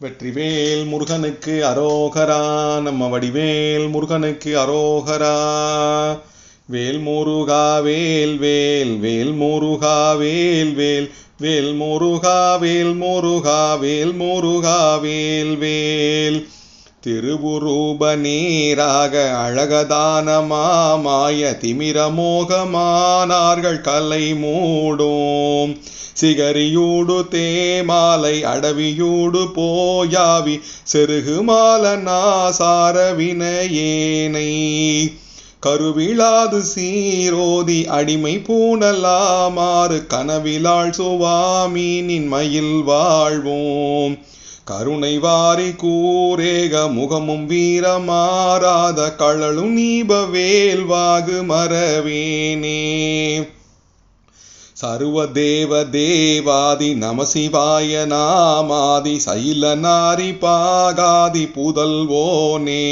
வெற்றிவேல் முருகனுக்கு அரோகரா நம்ம வடிவேல் முருகனுக்கு அரோகரா. வேல் முருகா வேல் வேல் வேல் முருகா வேல் வேல் வேல் முருகா வேல் முருகா வேல் முருகா வேல் வேல். திருவுரூப நீராக அழகதான மாமாய கலை மூடும். சிகரியூடு தேமாலை அடவியூடு போயாவி செருகுமால நாசார வினையேனை. கருவிழாது சீரோதி அடிமை பூணலாமாறு கனவிலாள் சுவாமீனின் மயில் வாழ்வோம். கருணை வாரி கூரேக முகமும் வீரமாறாத கழலும் நீபவேல்வாகு மரவேனே சர்வ தேவ தேவாதி நமசிவாய நாமாதி சைல நாரி பாகாதி புதல்வோனே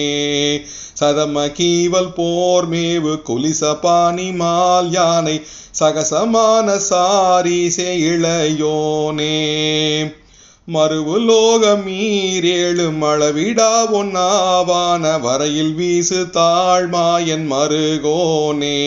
சதம கீவல் போர்மேவு குலிச பாணி மால் யானை சகசமான சாரிசே இளையோனே. மறுவு லோகமீரேழு மழவிடா ஒன்னாவான வரையில் வீசு தாழ்மாயன் மருகோனே.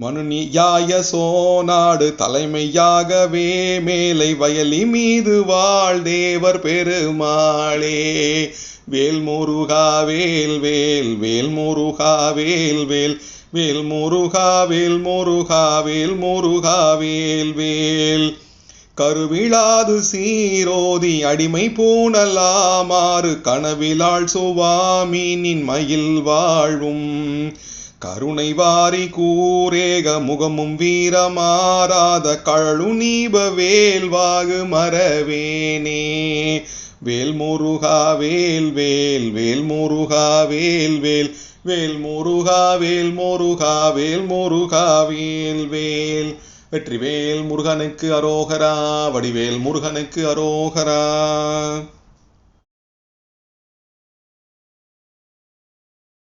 மனுநியாய சோநாடு தலைமையாகவே மேலை வயலி மீது வாழ் தேவர் பெருமாளே. வேல் முருகா வேல் வேல் வேல் முருகா வேல் வேல் வேல் முருகா வேல் முருகா வேல் முருகா வேல் வேல். கருவிழாது சீரோதி அடிமை பூணலாமாறு கனவிலாள் சுவாமீனின் மயில் வாழ்வும் கருணை வாரி கூரேக முகமும் வீரமாறாத கழு நீப வேல்வாகு மரவேனே வேல் முருகா வேல் வேல் வேல் முருகா வேல் வேல் வேல் முருகா வேல் முருகா வேல் முருகா வேல் வேல். வெற்றிவேல் முருகனுக்கு அரோகரா வடிவேல் முருகனுக்கு அரோகரா.